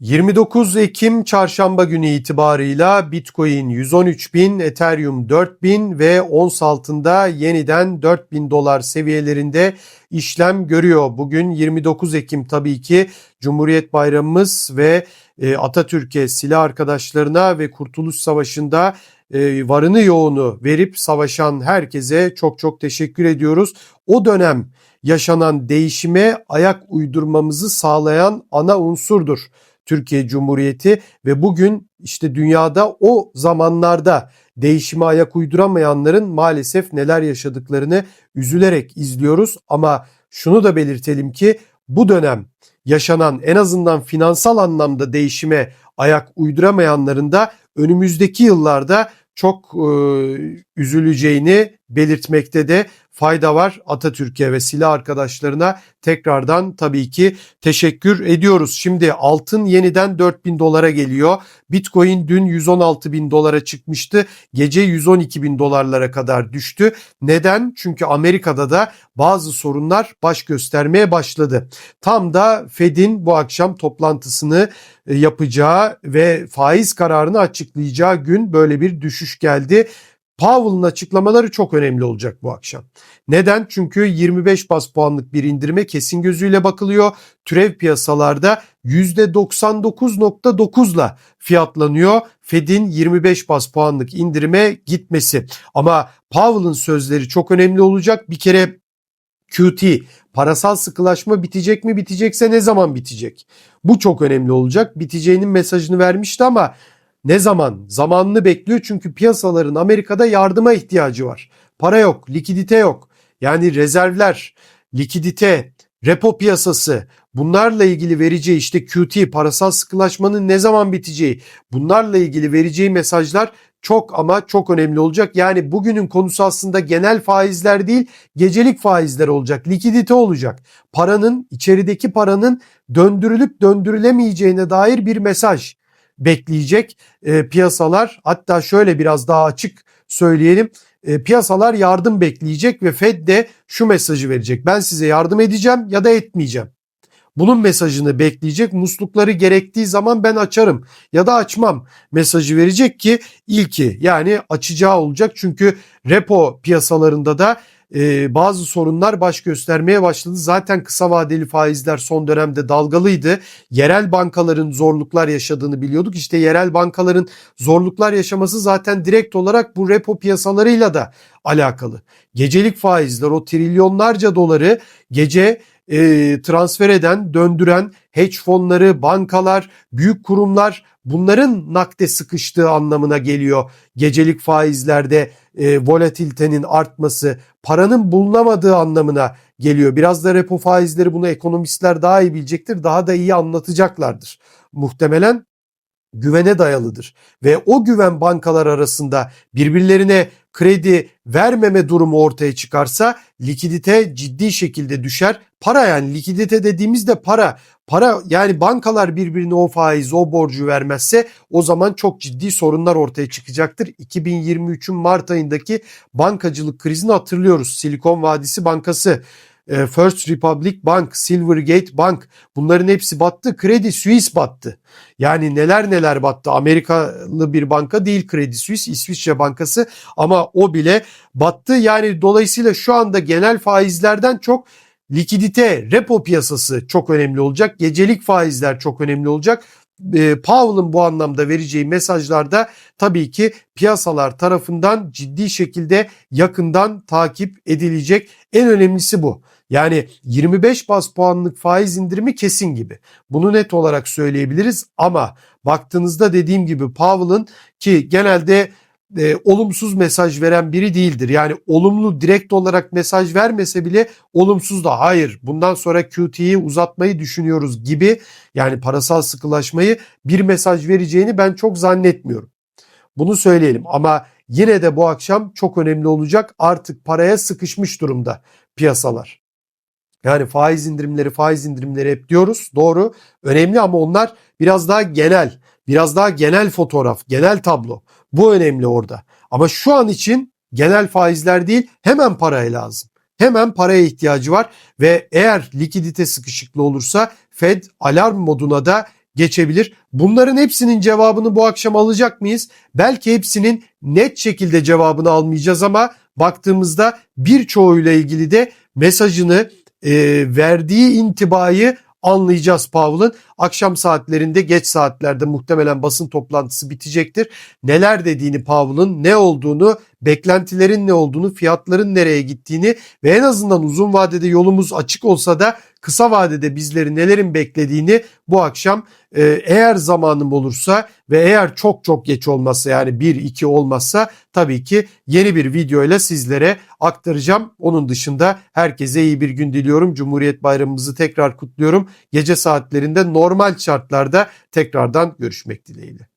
29 Ekim çarşamba günü itibarıyla Bitcoin 113 bin, Ethereum 4 bin ve ons altında yeniden 4 bin dolar seviyelerinde işlem görüyor. Bugün 29 Ekim tabii ki Cumhuriyet Bayramımız ve e, Atatürk'e, silah arkadaşlarına ve Kurtuluş Savaşı'nda e, varını yoğunu verip savaşan herkese çok çok teşekkür ediyoruz. O dönem yaşanan değişime ayak uydurmamızı sağlayan ana unsurdur. Türkiye Cumhuriyeti ve bugün işte dünyada o zamanlarda değişime ayak uyduramayanların maalesef neler yaşadıklarını üzülerek izliyoruz. Ama şunu da belirtelim ki bu dönem yaşanan en azından finansal anlamda değişime ayak uyduramayanların da önümüzdeki yıllarda çok e, üzüleceğini belirtmekte de fayda var. Atatürk'e ve silah arkadaşlarına tekrardan tabii ki teşekkür ediyoruz. Şimdi altın yeniden 4000 dolara geliyor. Bitcoin dün 116 bin dolara çıkmıştı. Gece 112 bin dolarlara kadar düştü. Neden? Çünkü Amerika'da da bazı sorunlar baş göstermeye başladı. Tam da Fed'in bu akşam toplantısını e, yapacağı ve faiz kararını açıklayacağı gün böyle bir düşüş geldi. Powell'ın açıklamaları çok önemli olacak bu akşam. Neden? Çünkü 25 bas puanlık bir indirime kesin gözüyle bakılıyor. Türev piyasalarda %99.9'la fiyatlanıyor. Fed'in 25 bas puanlık indirime gitmesi. Ama Powell'ın sözleri çok önemli olacak. Bir kere QT parasal sıkılaşma bitecek mi bitecekse ne zaman bitecek? Bu çok önemli olacak. Biteceğinin mesajını vermişti ama ne zaman? Zamanını bekliyor çünkü piyasaların Amerika'da yardıma ihtiyacı var. Para yok, likidite yok. Yani rezervler, likidite, repo piyasası bunlarla ilgili vereceği işte QT parasal sıkılaşmanın ne zaman biteceği bunlarla ilgili vereceği mesajlar çok ama çok önemli olacak. Yani bugünün konusu aslında genel faizler değil, gecelik faizler olacak. Likidite olacak. Paranın, içerideki paranın döndürülüp döndürülemeyeceğine dair bir mesaj bekleyecek e, piyasalar. Hatta şöyle biraz daha açık söyleyelim. E, piyasalar yardım bekleyecek ve Fed de şu mesajı verecek. Ben size yardım edeceğim ya da etmeyeceğim. Bunun mesajını bekleyecek. Muslukları gerektiği zaman ben açarım ya da açmam mesajı verecek ki ilki yani açacağı olacak. Çünkü repo piyasalarında da e, bazı sorunlar baş göstermeye başladı. Zaten kısa vadeli faizler son dönemde dalgalıydı. Yerel bankaların zorluklar yaşadığını biliyorduk. İşte yerel bankaların zorluklar yaşaması zaten direkt olarak bu repo piyasalarıyla da alakalı. Gecelik faizler o trilyonlarca doları gece e, transfer eden, döndüren hedge fonları, bankalar, büyük kurumlar bunların nakde sıkıştığı anlamına geliyor. Gecelik faizlerde e, volatilitenin artması, paranın bulunamadığı anlamına geliyor. Biraz da repo faizleri bunu ekonomistler daha iyi bilecektir, daha da iyi anlatacaklardır. Muhtemelen güvene dayalıdır ve o güven bankalar arasında birbirlerine kredi vermeme durumu ortaya çıkarsa likidite ciddi şekilde düşer. Para yani likidite dediğimizde para. Para yani bankalar birbirine o faiz, o borcu vermezse o zaman çok ciddi sorunlar ortaya çıkacaktır. 2023'ün Mart ayındaki bankacılık krizini hatırlıyoruz. Silikon Vadisi Bankası e, First Republic Bank, Silvergate Bank bunların hepsi battı. Kredi Suisse battı. Yani neler neler battı. Amerikalı bir banka değil Kredi Suisse, İsviçre bankası ama o bile battı. Yani dolayısıyla şu anda genel faizlerden çok likidite, repo piyasası çok önemli olacak. Gecelik faizler çok önemli olacak. E, Powell'ın bu anlamda vereceği mesajlarda tabii ki piyasalar tarafından ciddi şekilde yakından takip edilecek. En önemlisi bu. Yani 25 bas puanlık faiz indirimi kesin gibi. Bunu net olarak söyleyebiliriz ama baktığınızda dediğim gibi Powell'ın ki genelde e, olumsuz mesaj veren biri değildir. Yani olumlu direkt olarak mesaj vermese bile olumsuz da hayır bundan sonra QT'yi uzatmayı düşünüyoruz gibi yani parasal sıkılaşmayı bir mesaj vereceğini ben çok zannetmiyorum. Bunu söyleyelim ama yine de bu akşam çok önemli olacak artık paraya sıkışmış durumda piyasalar. Yani faiz indirimleri faiz indirimleri hep diyoruz doğru önemli ama onlar biraz daha genel biraz daha genel fotoğraf genel tablo bu önemli orada ama şu an için genel faizler değil hemen paraya lazım. Hemen paraya ihtiyacı var ve eğer likidite sıkışıklığı olursa Fed alarm moduna da geçebilir. Bunların hepsinin cevabını bu akşam alacak mıyız? Belki hepsinin net şekilde cevabını almayacağız ama baktığımızda birçoğuyla ilgili de mesajını e, verdiği intibayı anlayacağız Powell'ın. Akşam saatlerinde geç saatlerde muhtemelen basın toplantısı bitecektir. Neler dediğini Powell'ın ne olduğunu, beklentilerin ne olduğunu, fiyatların nereye gittiğini ve en azından uzun vadede yolumuz açık olsa da kısa vadede bizleri nelerin beklediğini bu akşam e, eğer zamanım olursa ve eğer çok çok geç olmazsa yani 1-2 olmazsa tabii ki yeni bir videoyla sizlere aktaracağım. Onun dışında herkese iyi bir gün diliyorum. Cumhuriyet Bayramımızı tekrar kutluyorum. Gece saatlerinde normal şartlarda tekrardan görüşmek dileğiyle.